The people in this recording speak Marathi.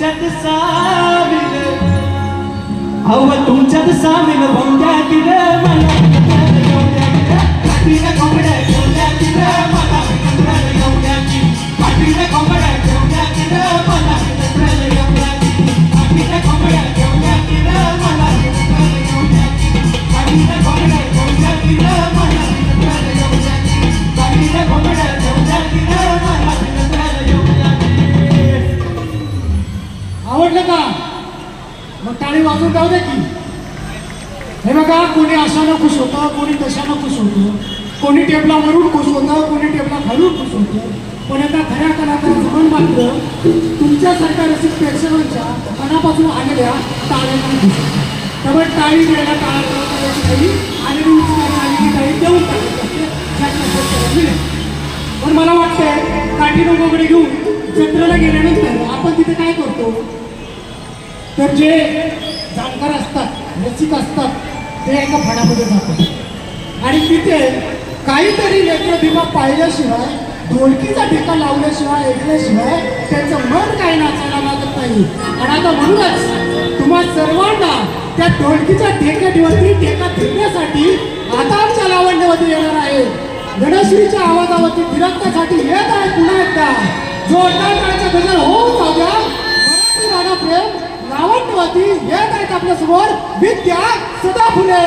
तुमच्यात सामील अव तुमच्यात सामील वांग्या तिलं मला का मग टाळी वाजून जाऊ दे की. हे बघा कोणी अशानं खुश होतं कोणी तशानं खुश होतं. कोणी टेबला वरून खुश होतं कोणी टेबला खालून खुश होतं. पण एका खऱ्या कलाकाराचं मन मात्र तुमच्यासारख्या रसिक प्रेक्षकांच्या मनापासून आलेल्या टाळ्यांना खुश होतं त्यामुळे टाळी द्यायला टाळा काही आणि आलेली टाळी देऊन टाकायची पण मला वाटतंय काठी वगैरे घेऊन जत्रेला गेल्यानंतर आपण तिथे काय करतो? तर जे जाणकार असतात रसिक असतात ते एका फडामध्ये जातात. आणि तिथे काहीतरी नेत्रदिमा पाहिल्याशिवाय ढोलकीचा ठेका लावल्याशिवाय ऐकल्याशिवाय त्यांचं मन काही नाचायला लागत नाही. आणि आता म्हणूनच तुम्हा सर्वांना त्या ढोलकीच्या ठेक्यावरती ठेका फिरण्यासाठी आता आमच्या येणार आहे. गणेशजीच्या आवाजावरती फिरकण्यासाठी येत आहे पुन्हा एकदा. जोरदार टाळ्याचा गजर होऊन जाऊया मराठी प्रेम लावण्यवती येत आहेत आपल्यासमोर विद्या सदा फुले